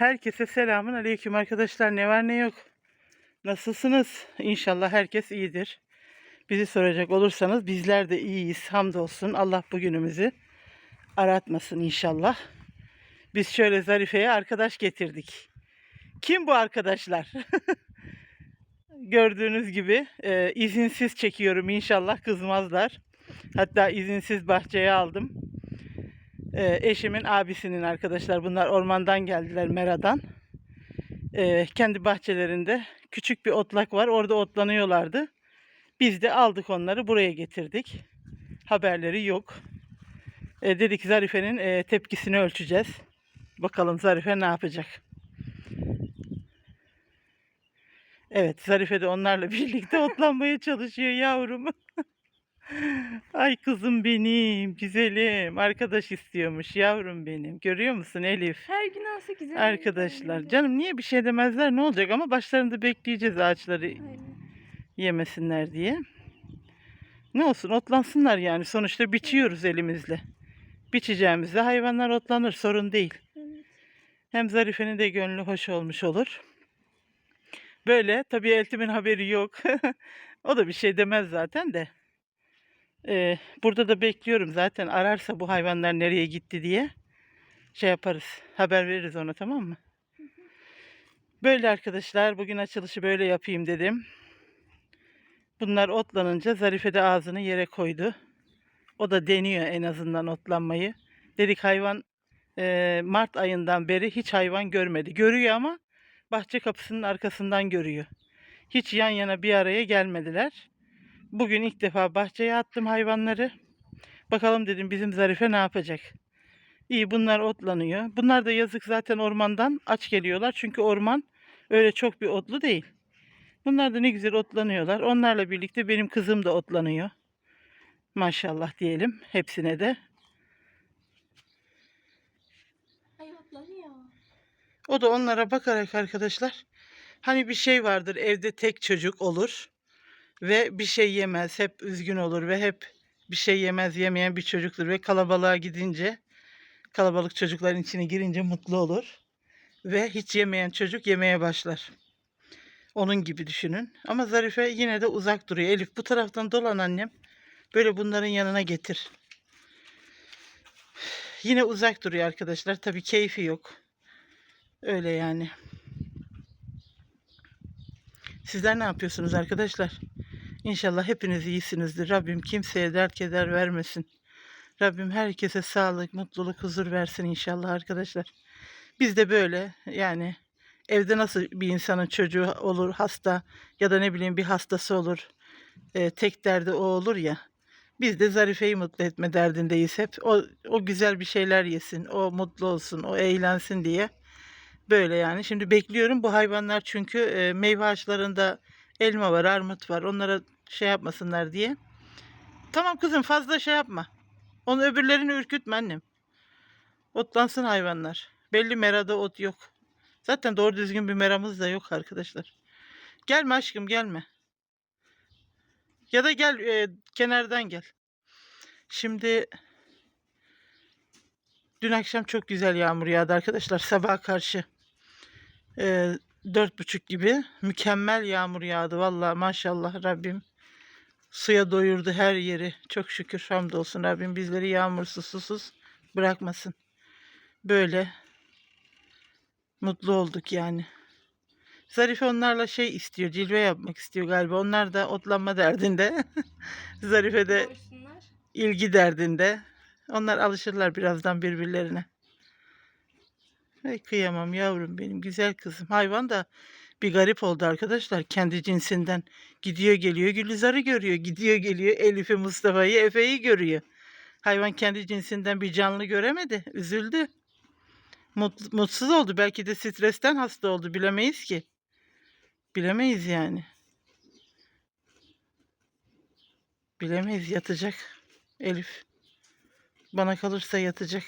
Herkese selamun aleyküm arkadaşlar. Ne var ne yok. Nasılsınız? İnşallah herkes iyidir. Bizi soracak olursanız bizler de iyiyiz. Hamdolsun. Allah bugünümüzü aratmasın inşallah. Biz şöyle Zarife'ye arkadaş getirdik. Kim bu arkadaşlar? Gördüğünüz gibi e, izinsiz çekiyorum inşallah kızmazlar. Hatta izinsiz bahçeye aldım. E, eşimin abisinin arkadaşlar bunlar ormandan geldiler Mera'dan. E, kendi bahçelerinde küçük bir otlak var orada otlanıyorlardı. Biz de aldık onları buraya getirdik. Haberleri yok. E, dedik Zarife'nin e, tepkisini ölçeceğiz. Bakalım Zarife ne yapacak. Evet Zarife de onlarla birlikte otlanmaya çalışıyor yavrum. Ay kızım benim, güzelim. Arkadaş istiyormuş yavrum benim. Görüyor musun Elif? Her gün alsa güzel. Arkadaşlar. Canım niye bir şey demezler ne olacak ama başlarında bekleyeceğiz ağaçları Aynen. yemesinler diye. Ne olsun otlansınlar yani. Sonuçta biçiyoruz elimizle. Biçeceğimizde hayvanlar otlanır sorun değil. Evet. Hem Zarife'nin de gönlü hoş olmuş olur. Böyle tabii Eltim'in haberi yok. o da bir şey demez zaten de. Ee, burada da bekliyorum zaten ararsa bu hayvanlar nereye gitti diye. Şey yaparız. Haber veririz ona tamam mı? Böyle arkadaşlar bugün açılışı böyle yapayım dedim. Bunlar otlanınca Zarife de ağzını yere koydu. O da deniyor en azından otlanmayı. Dedik hayvan e, Mart ayından beri hiç hayvan görmedi. Görüyor ama bahçe kapısının arkasından görüyor. Hiç yan yana bir araya gelmediler. Bugün ilk defa bahçeye attım hayvanları. Bakalım dedim bizim Zarife ne yapacak. İyi bunlar otlanıyor. Bunlar da yazık zaten ormandan aç geliyorlar. Çünkü orman öyle çok bir otlu değil. Bunlar da ne güzel otlanıyorlar. Onlarla birlikte benim kızım da otlanıyor. Maşallah diyelim hepsine de. O da onlara bakarak arkadaşlar hani bir şey vardır evde tek çocuk olur ve bir şey yemez hep üzgün olur ve hep bir şey yemez yemeyen bir çocuktur ve kalabalığa gidince kalabalık çocukların içine girince mutlu olur ve hiç yemeyen çocuk yemeye başlar. Onun gibi düşünün. Ama Zarife yine de uzak duruyor. Elif bu taraftan dolan annem. Böyle bunların yanına getir. Yine uzak duruyor arkadaşlar. Tabii keyfi yok. Öyle yani. Sizler ne yapıyorsunuz arkadaşlar? İnşallah hepiniz iyisinizdir. Rabbim kimseye dert keder vermesin. Rabbim herkese sağlık, mutluluk, huzur versin inşallah arkadaşlar. Biz de böyle yani evde nasıl bir insanın çocuğu olur hasta ya da ne bileyim bir hastası olur. e, tek derdi o olur ya. Biz de Zarife'yi mutlu etme derdindeyiz hep. O, o güzel bir şeyler yesin, o mutlu olsun, o eğlensin diye. Böyle yani. Şimdi bekliyorum bu hayvanlar çünkü e, meyve ağaçlarında elma var, armut var. Onlara şey yapmasınlar diye. Tamam kızım fazla şey yapma. Onu öbürlerini ürkütme annem. Otlansın hayvanlar. Belli merada ot yok. Zaten doğru düzgün bir meramız da yok arkadaşlar. Gelme aşkım gelme. Ya da gel e, kenardan gel. Şimdi dün akşam çok güzel yağmur yağdı arkadaşlar sabaha karşı. E, dört buçuk gibi mükemmel yağmur yağdı. Vallahi maşallah Rabbim suya doyurdu her yeri. Çok şükür hamdolsun Rabbim bizleri yağmursuz susuz bırakmasın. Böyle mutlu olduk yani. Zarife onlarla şey istiyor, cilve yapmak istiyor galiba. Onlar da otlanma derdinde. Zarife de ilgi derdinde. Onlar alışırlar birazdan birbirlerine. Ay kıyamam yavrum benim güzel kızım. Hayvan da bir garip oldu arkadaşlar kendi cinsinden. Gidiyor geliyor Gülizar'ı görüyor. Gidiyor geliyor Elif'i, Mustafa'yı, Efe'yi görüyor. Hayvan kendi cinsinden bir canlı göremedi. Üzüldü. Mut- mutsuz oldu. Belki de stresten hasta oldu. Bilemeyiz ki. Bilemeyiz yani. Bilemeyiz yatacak Elif. Bana kalırsa yatacak.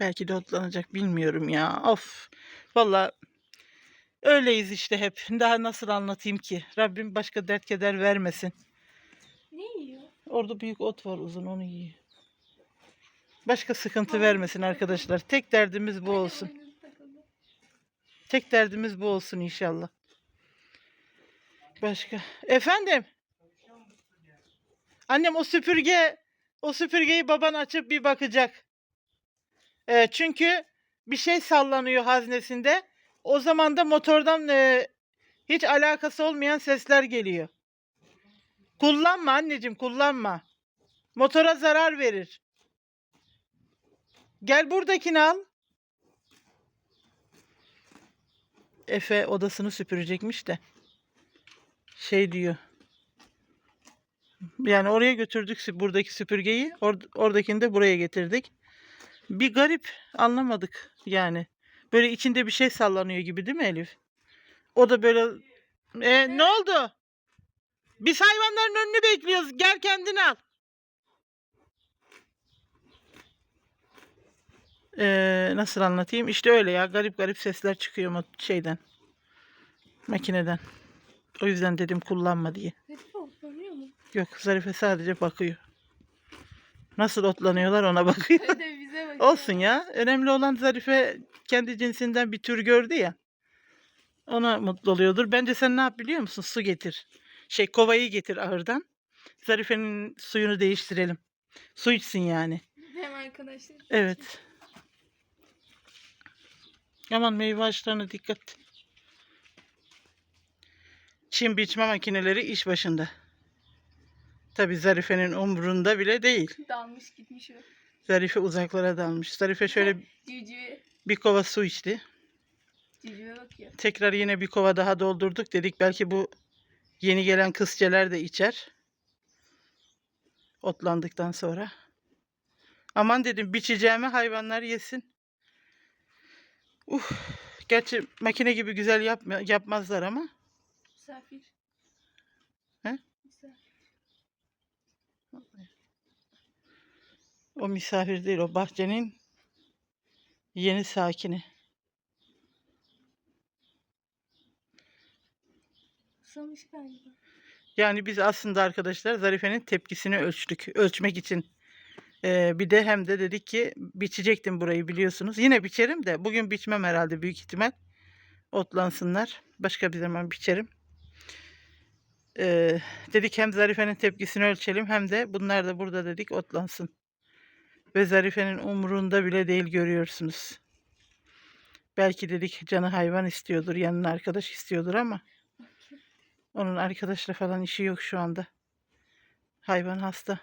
Belki de otlanacak bilmiyorum ya. Of. Valla öyleyiz işte hep. Daha nasıl anlatayım ki? Rabbim başka dert keder vermesin. Ne yiyor? Orada büyük ot var uzun onu yiyor. Başka sıkıntı vermesin arkadaşlar. Tek derdimiz bu olsun. Tek derdimiz bu olsun inşallah. Başka. Efendim? Annem o süpürge o süpürgeyi baban açıp bir bakacak. Ee, çünkü bir şey sallanıyor haznesinde. O zaman da motordan e, hiç alakası olmayan sesler geliyor. Kullanma anneciğim kullanma. Motora zarar verir. Gel buradakini al. Efe odasını süpürecekmiş de. Şey diyor. Yani oraya götürdük buradaki süpürgeyi. Or- oradakini de buraya getirdik. Bir garip anlamadık yani. Böyle içinde bir şey sallanıyor gibi değil mi Elif? O da böyle... E, ne oldu? Biz hayvanların önünü bekliyoruz. Gel kendini al. Ee, nasıl anlatayım? İşte öyle ya. Garip garip sesler çıkıyor mu şeyden. Makineden. O yüzden dedim kullanma diye. Yok Zarife sadece bakıyor. Nasıl otlanıyorlar ona bakıyor. Olsun ya. Önemli olan Zarife kendi cinsinden bir tür gördü ya. Ona mutlu oluyordur. Bence sen ne yap biliyor musun? Su getir. Şey kovayı getir ahırdan. Zarife'nin suyunu değiştirelim. Su içsin yani. Hem arkadaşlar. Evet. Aman meyve ağaçlarına dikkat. Çim biçme makineleri iş başında. Tabi Zarife'nin umrunda bile değil. Dalmış gitmiş o. Zarife uzaklara dalmış. Zarife şöyle bir kova su içti. Bakıyor. Tekrar yine bir kova daha doldurduk dedik. Belki bu yeni gelen kızçeler de içer. Otlandıktan sonra. Aman dedim biçeceğime hayvanlar yesin. Uh, gerçi makine gibi güzel yapma, yapmazlar ama. Misafir. He? Misafir. O misafir değil o bahçenin yeni sakini. Susamış galiba. Yani biz aslında arkadaşlar Zarife'nin tepkisini ölçtük. Ölçmek için. Ee, bir de hem de dedik ki biçecektim burayı biliyorsunuz. Yine biçerim de bugün biçmem herhalde büyük ihtimal. Otlansınlar. Başka bir zaman biçerim. Ee, dedik hem Zarife'nin tepkisini ölçelim hem de bunlar da burada dedik otlansın. Ve Zarife'nin umurunda bile değil görüyorsunuz. Belki dedik canı hayvan istiyordur, yanına arkadaş istiyordur ama onun arkadaşla falan işi yok şu anda. Hayvan hasta.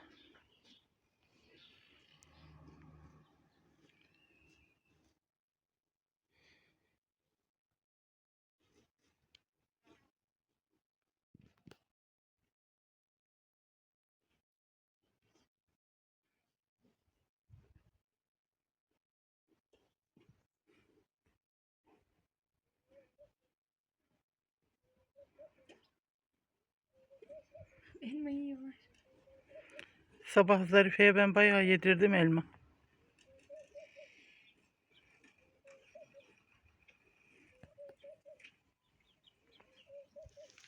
Elma yiyorlar. Sabah Zarife'ye ben bayağı yedirdim elma.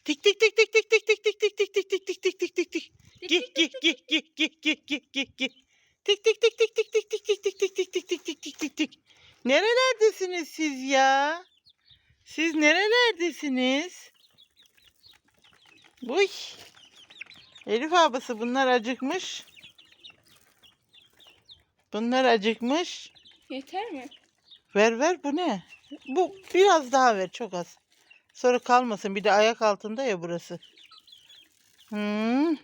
Tik tik tik tik tik tik tik tik tik tik tik tik tik tik tik tik tik. Gih gih gih gih gih gih gih gih gih. Tik tik tik tik tik tik tik tik tik tik tik tik tik tik tik tik tik. Nerelerdesiniz siz ya? Siz nerelerdesiniz? Uy. Elif abası bunlar acıkmış. Bunlar acıkmış. Yeter mi? Ver ver bu ne? Bu biraz daha ver çok az. Sonra kalmasın bir de ayak altında ya burası. Hmm.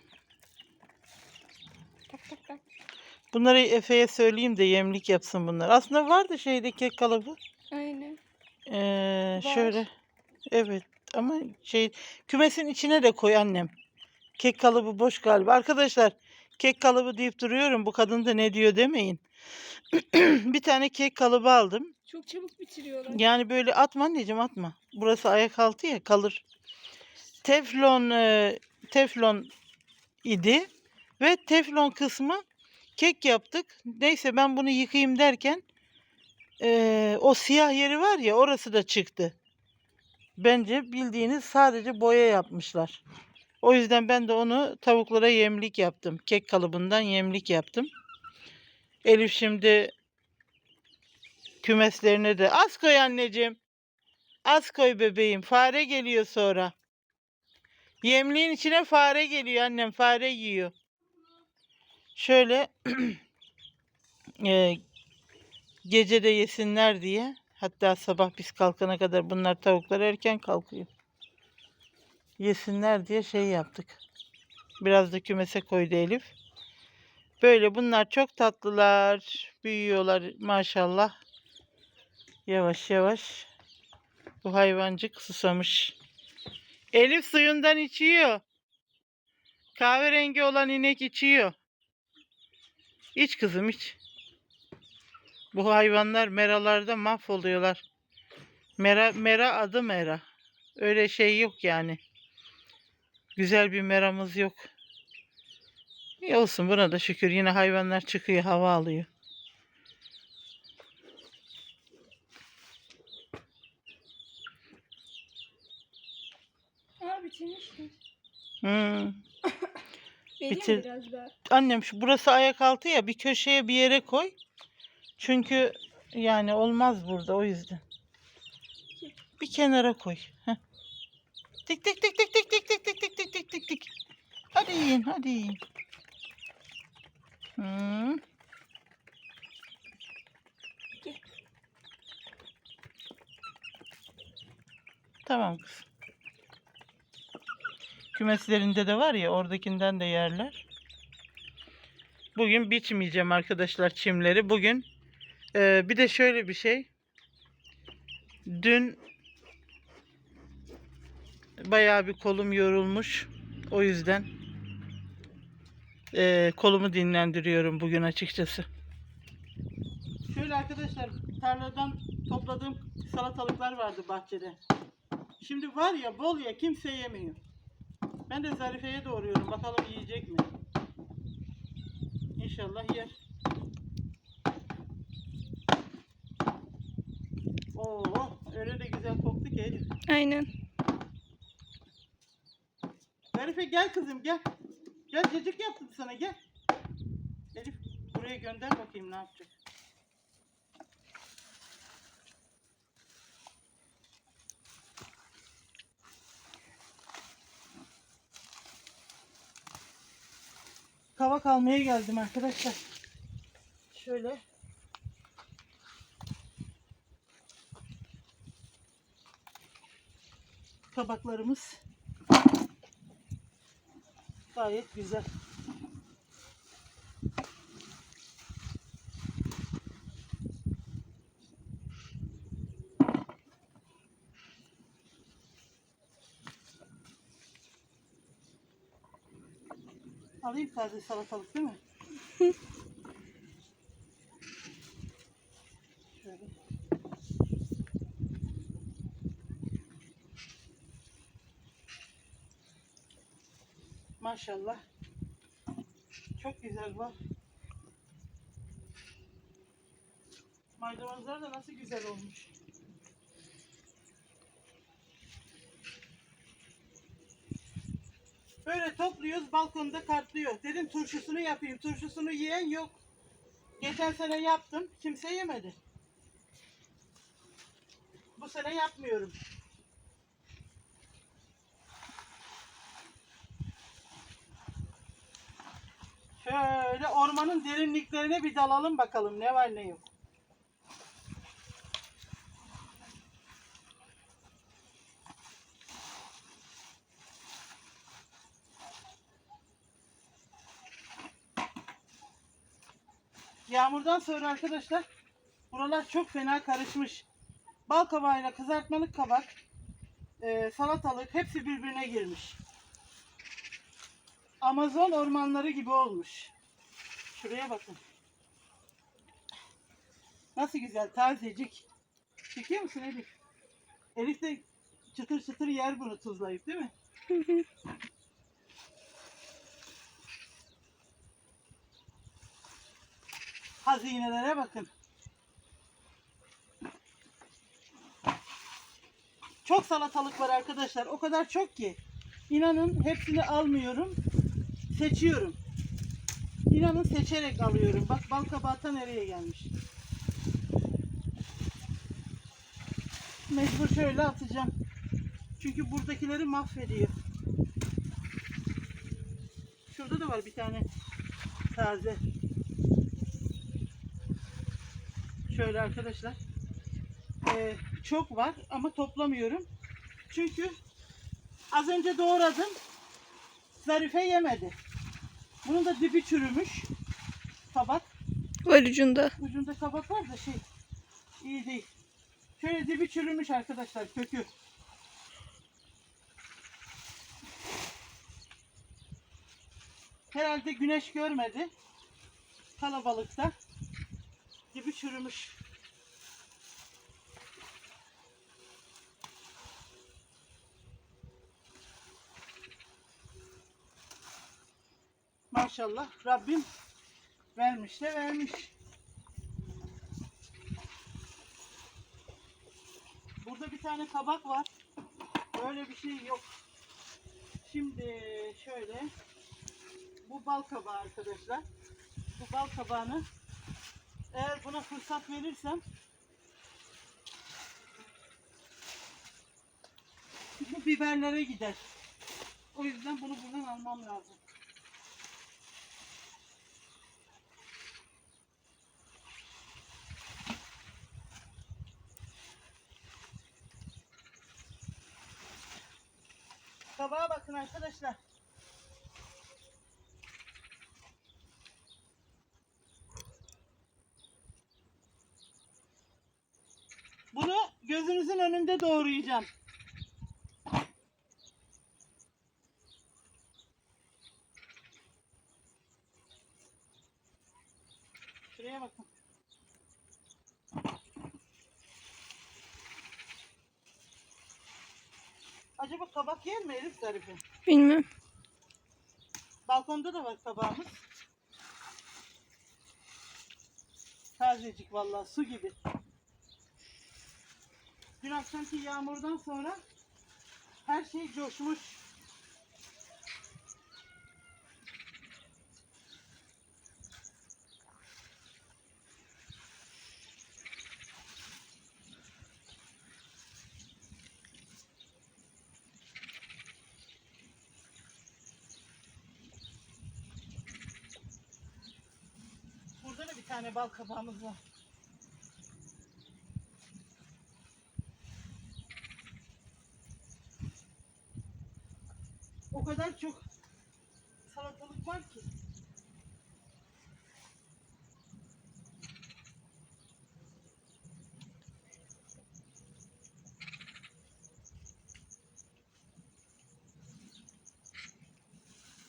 Bunları Efe'ye söyleyeyim de yemlik yapsın bunlar. Aslında vardı şeyde kek kalıbı. Aynen. Ee, Var. şöyle. Evet ama şey kümesin içine de koy annem. Kek kalıbı boş galiba. Arkadaşlar kek kalıbı deyip duruyorum. Bu kadın da ne diyor demeyin. bir tane kek kalıbı aldım. Çok çabuk bitiriyorlar. Yani böyle atma anneciğim atma. Burası ayak altı ya kalır. Teflon e, teflon idi ve teflon kısmı kek yaptık. Neyse ben bunu yıkayayım derken e, o siyah yeri var ya orası da çıktı. Bence bildiğiniz sadece boya yapmışlar. O yüzden ben de onu tavuklara yemlik yaptım. Kek kalıbından yemlik yaptım. Elif şimdi kümeslerine de az koy anneciğim. Az koy bebeğim. Fare geliyor sonra. Yemliğin içine fare geliyor annem. Fare yiyor. Şöyle e, gece de yesinler diye. Hatta sabah biz kalkana kadar bunlar tavuklar erken kalkıyor. Yesinler diye şey yaptık. Biraz da kümese koydu Elif. Böyle bunlar çok tatlılar. Büyüyorlar maşallah. Yavaş yavaş. Bu hayvancık susamış. Elif suyundan içiyor. Kahverengi olan inek içiyor. İç kızım iç. Bu hayvanlar meralarda mahvoluyorlar. Mera, mera adı mera. Öyle şey yok yani. Güzel bir meramız yok. İyi olsun buna da şükür. Yine hayvanlar çıkıyor, hava alıyor. Aa bitirmişler. Hmm. Bitir- biraz daha? Annem şu burası ayak altı ya bir köşeye bir yere koy. Çünkü yani olmaz burada o yüzden. Bir kenara koy. Heh. Tik tik tik tik tik tik tik tik tik tik tik tik tik. Hadi yiyin hadi yiyin. Hmm. Tamam kız. Kümeslerinde de var ya oradakinden de yerler. Bugün biçmeyeceğim arkadaşlar çimleri. Bugün e, bir de şöyle bir şey. Dün bayağı bir kolum yorulmuş. O yüzden e, kolumu dinlendiriyorum bugün açıkçası. Şöyle arkadaşlar tarladan topladığım salatalıklar vardı bahçede. Şimdi var ya bol ya kimse yemiyor. Ben de Zarife'ye doğruyorum. Bakalım yiyecek mi? İnşallah yer. Oo, öyle de güzel koktu ki Elif. Aynen. Zarife gel kızım gel. Gel cacık yaptım sana gel. Elif buraya gönder bakayım ne yapacak. Kavak almaya geldim arkadaşlar. Şöyle. Kabaklarımız gayet güzel. Alayım taze salatalık değil mi? Şöyle. Maşallah. Çok güzel var. Maydanozlar da nasıl güzel olmuş. Böyle topluyoruz balkonda kartlıyor. Dedim turşusunu yapayım. Turşusunu yiyen yok. Geçen sene yaptım. Kimse yemedi. Bu sene yapmıyorum. Şöyle ormanın derinliklerine bir dalalım bakalım ne var ne yok. Yağmurdan sonra arkadaşlar buralar çok fena karışmış. Bal kabağıyla kızartmalık kabak, e, salatalık hepsi birbirine girmiş. Amazon ormanları gibi olmuş. Şuraya bakın. Nasıl güzel, tazecik. Çekiyor musun Elif? Elif de çıtır çıtır yer bunu tuzlayıp değil mi? Hazinelere bakın. Çok salatalık var arkadaşlar. O kadar çok ki. İnanın hepsini almıyorum. Seçiyorum. İnanın seçerek alıyorum. Bak bal kabağı ta nereye gelmiş. Mecbur şöyle atacağım. Çünkü buradakileri mahvediyor. Şurada da var bir tane taze. Şöyle arkadaşlar. Ee, çok var ama toplamıyorum. Çünkü az önce doğradım. Zarife yemedi. Bunun da dibi çürümüş. Kabak. Var ucunda. Ucunda kabak var da şey iyi değil. Şöyle dibi çürümüş arkadaşlar kökü. Herhalde güneş görmedi. Kalabalıkta. Dibi çürümüş. Maşallah Rabbim vermiş de vermiş. Burada bir tane kabak var. Böyle bir şey yok. Şimdi şöyle bu bal kabağı arkadaşlar. Bu bal kabağını eğer buna fırsat verirsem bu biberlere gider. O yüzden bunu buradan almam lazım. Kabağa bakın arkadaşlar. Bunu gözünüzün önünde doğrayacağım. Şuraya bakın. Acaba kabak yer mi Elif Zarife? Bilmem. Balkonda da var kabağımız. Tazecik vallahi su gibi. Dün akşamki yağmurdan sonra her şey coşmuş. Tane bal kabağımız var. O kadar çok salatalık var ki.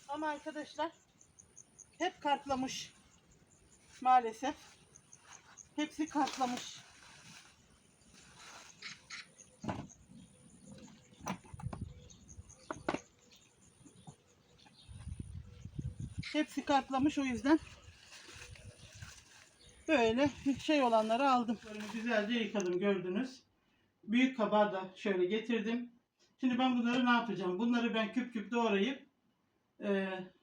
Ama arkadaşlar hep kartlamış. Maalesef. Hepsi kartlamış. Hepsi kartlamış o yüzden böyle şey olanları aldım. Böyle güzelce yıkadım gördünüz. Büyük kabağı da şöyle getirdim. Şimdi ben bunları ne yapacağım? Bunları ben küp küp doğrayıp eee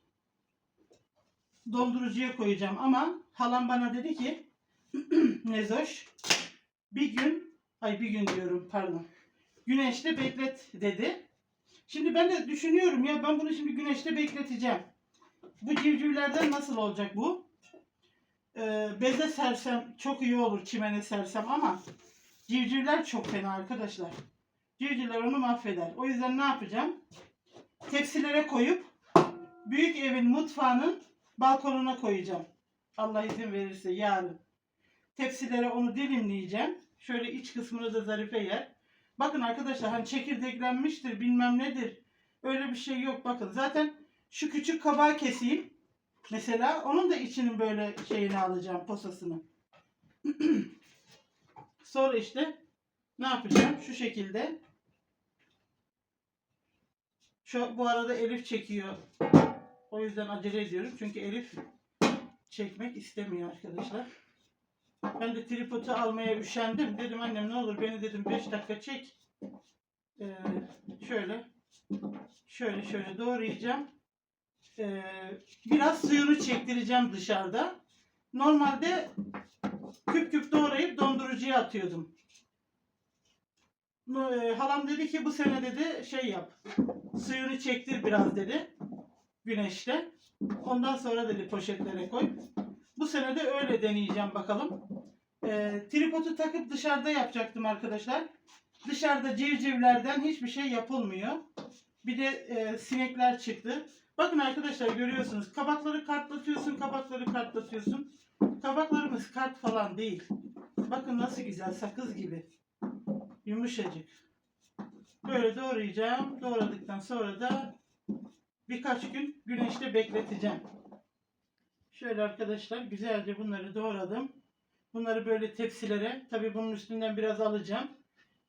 dondurucuya koyacağım ama halam bana dedi ki Nezoş bir gün ay bir gün diyorum pardon güneşte beklet dedi. Şimdi ben de düşünüyorum ya ben bunu şimdi güneşte bekleteceğim. Bu civcivlerden nasıl olacak bu? Ee, beze sersem çok iyi olur çimene sersem ama civcivler çok fena arkadaşlar. Civcivler onu mahveder. O yüzden ne yapacağım? Tepsilere koyup büyük evin mutfağının balkonuna koyacağım. Allah izin verirse yarın. Tepsilere onu dilimleyeceğim. Şöyle iç kısmını da Zarife yer. Bakın arkadaşlar hani çekirdeklenmiştir bilmem nedir. Öyle bir şey yok bakın. Zaten şu küçük kabağı keseyim. Mesela onun da içinin böyle şeyini alacağım posasını. Sonra işte ne yapacağım? Şu şekilde. Şu bu arada Elif çekiyor. O yüzden acele ediyorum. Çünkü Elif çekmek istemiyor arkadaşlar. Ben de tripodu almaya üşendim. Dedim annem ne olur beni dedim 5 dakika çek. Ee, şöyle şöyle şöyle doğrayacağım. Ee, biraz suyunu çektireceğim dışarıda. Normalde küp küp doğrayıp dondurucuya atıyordum. E, Halam dedi ki bu sene dedi şey yap. Suyunu çektir biraz dedi. Güneşte. Ondan sonra dedi poşetlere koy. Bu sene de öyle deneyeceğim bakalım. Ee, tripodu takıp dışarıda yapacaktım arkadaşlar. Dışarıda civcivlerden hiçbir şey yapılmıyor. Bir de e, sinekler çıktı. Bakın arkadaşlar görüyorsunuz. Kabakları kartlatıyorsun, kabakları kartlatıyorsun. Kabaklarımız kart falan değil. Bakın nasıl güzel, sakız gibi. Yumuşacık. Böyle doğrayacağım. Doğradıktan sonra da birkaç gün güneşte bekleteceğim. Şöyle arkadaşlar güzelce bunları doğradım. Bunları böyle tepsilere, tabi bunun üstünden biraz alacağım.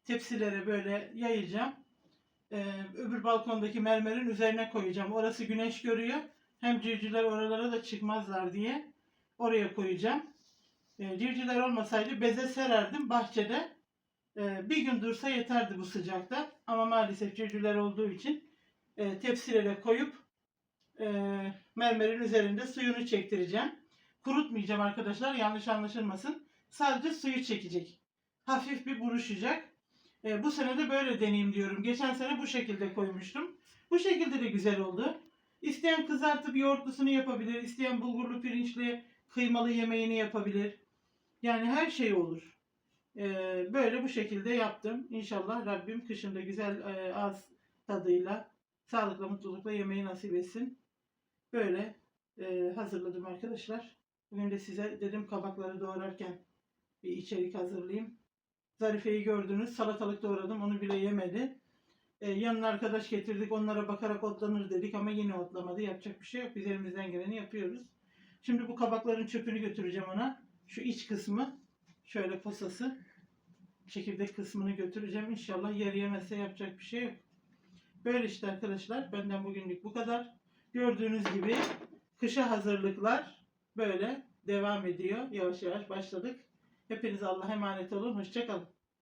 Tepsilere böyle yayacağım. Ee, öbür balkondaki mermerin üzerine koyacağım. Orası güneş görüyor. Hem civcivler oralara da çıkmazlar diye oraya koyacağım. Ee, civcivler olmasaydı beze sererdim bahçede. Ee, bir gün dursa yeterdi bu sıcakta. Ama maalesef civcivler olduğu için e, tepsilere koyup e, mermerin üzerinde suyunu çektireceğim. Kurutmayacağım arkadaşlar yanlış anlaşılmasın. Sadece suyu çekecek. Hafif bir buruşacak. E, bu sene de böyle deneyeyim diyorum. Geçen sene bu şekilde koymuştum. Bu şekilde de güzel oldu. İsteyen kızartıp yoğurtlusunu yapabilir. İsteyen bulgurlu pirinçli kıymalı yemeğini yapabilir. Yani her şey olur. E, böyle bu şekilde yaptım. İnşallah Rabbim kışında güzel e, ağız tadıyla, sağlıkla, mutlulukla yemeği nasip etsin. Böyle e, hazırladım arkadaşlar. Bugün de size dedim kabakları doğrarken bir içerik hazırlayayım. Zarife'yi gördünüz. Salatalık doğradım. Onu bile yemedi. Ee, yanına arkadaş getirdik. Onlara bakarak otlanır dedik ama yine otlamadı. Yapacak bir şey yok. Biz elimizden geleni yapıyoruz. Şimdi bu kabakların çöpünü götüreceğim ona. Şu iç kısmı. Şöyle posası. Çekirdek kısmını götüreceğim. İnşallah yer yemezse yapacak bir şey yok. Böyle işte arkadaşlar. Benden bugünlük bu kadar. Gördüğünüz gibi kışa hazırlıklar böyle devam ediyor. Yavaş yavaş başladık. Hepinize Allah'a emanet olun. Hoşçakalın.